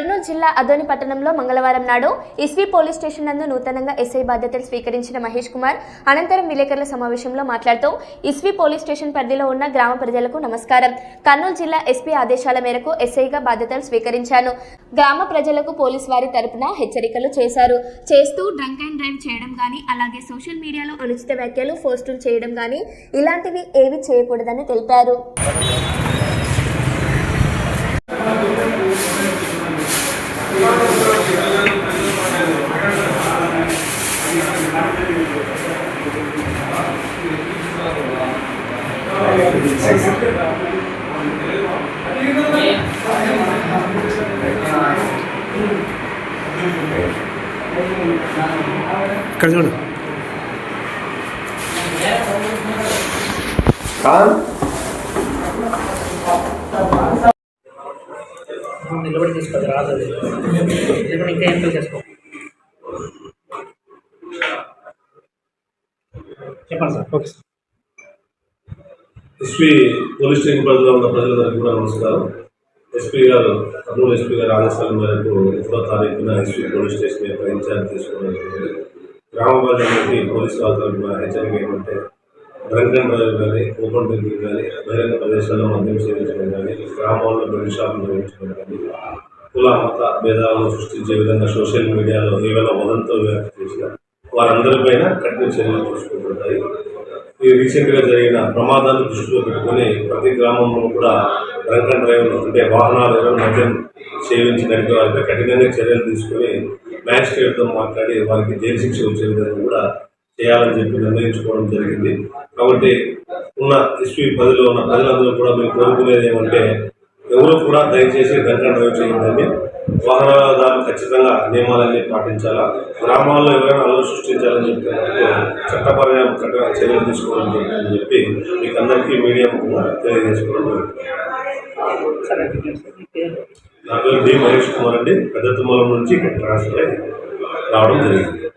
కర్నూలు జిల్లా అదోని పట్టణంలో మంగళవారం నాడు ఇస్వీ పోలీస్ స్టేషన్ నందు నూతనంగా ఎస్ఐ బాధ్యతలు స్వీకరించిన మహేష్ కుమార్ అనంతరం విలేకరుల సమావేశంలో మాట్లాడుతూ ఇస్వీ పోలీస్ స్టేషన్ పరిధిలో ఉన్న గ్రామ ప్రజలకు నమస్కారం. కర్నూలు జిల్లా ఎస్పీ ఆదేశాల మేరకు ఎస్ఐగా బాధ్యతలు స్వీకరించాను. గ్రామ ప్రజలకు పోలీస్ వారి తరపున హెచ్చరికలు చేశారు. చేస్తూ డ్రంక్ అండ్ డ్రైవ్ చేయడం కానీ అలాగే సోషల్ మీడియాలో అనుచిత వ్యాఖ్యలు పోస్టులు చేయడం కానీ ఇలాంటివి ఏవి చేయకూడదని తెలిపారు. ఇక్కడ చూడు. నిలబడి తీసుకోవాలి రాదు నిలబడి ఇంకా ఎంతో చేసుకో? చెప్పండి sir okay sir SP police station పరిధిలో ఉన్న ప్రజలందరికీ కూడా నమస్కారం ఎస్పీ గారు కర్నూలు ఎస్పీ గారి ఆదేశాల మేరకు ఒకటో తారీఖున ఎస్పీ పోలీస్ స్టేషన్ యొక్క ఇన్ఛార్జ్ తీసుకోవడం జరిగింది. గ్రామ ప్రజలకి పోలీస్ వాళ్ళ హెచ్చరిక ఏమంటే డ్రంక్ అండ్ డ్రైవ్ కానీ ఓపెన్ డ్రింకింగ్ కానీ బహిరంగ ప్రదేశాల్లో మద్యం సేవించడం కానీ గ్రామాల్లో బెల్ట్ షాపులు నిర్వహించడం కానీ కుల మత భేదాలను సృష్టించే విధంగా సోషల్ మీడియాలో ఏవైనా వదంతులు వ్యాప్తి చేసినా వారందరిపైన కఠిన చర్యలు తీసుకుంటున్నాయి ఈ రీసెంట్గా జరిగిన ప్రమాదాన్ని దృష్టిలో పెట్టుకుని ప్రతి గ్రామంలో కూడా డ్రంక్ అండ్ డ్రైవ్ అంటే వాహనాలు ఎవరు మద్యం సేవించినట్టు వారిపై కఠినంగా చర్యలు తీసుకుని మ్యాజిస్ట్రేట్తో మాట్లాడి వారికి జైలు శిక్ష వచ్చే విధంగా కూడా చేయాలని చెప్పి నిర్ణయించుకోవడం జరిగింది. కాబట్టి ఉన్న ఎస్పీ పదిలో ఉన్న ప్రజలందరూ కూడా మేము కోరుకునేది ఏమంటే ఎవరు కూడా దయచేసి వెంకట అండ్ డ్రైవ్ చేయొద్దండి వాహనదారులు ఖచ్చితంగా నియమాలన్నీ పాటించాలా? గ్రామాల్లో ఎవరైనా అలలు సృష్టించాలని చెప్పి చట్టపరమైన చర్యలు తీసుకోవాలని చెప్పి మీకు అందరికీ మీడియా తెలియజేసుకోవడం నా పేరు డి మహేష్ కుమార్ అండి. పెద్ద తుమ్మలం నుంచి ట్రాన్స్ఫర్ అయ్యి రావడం జరిగింది.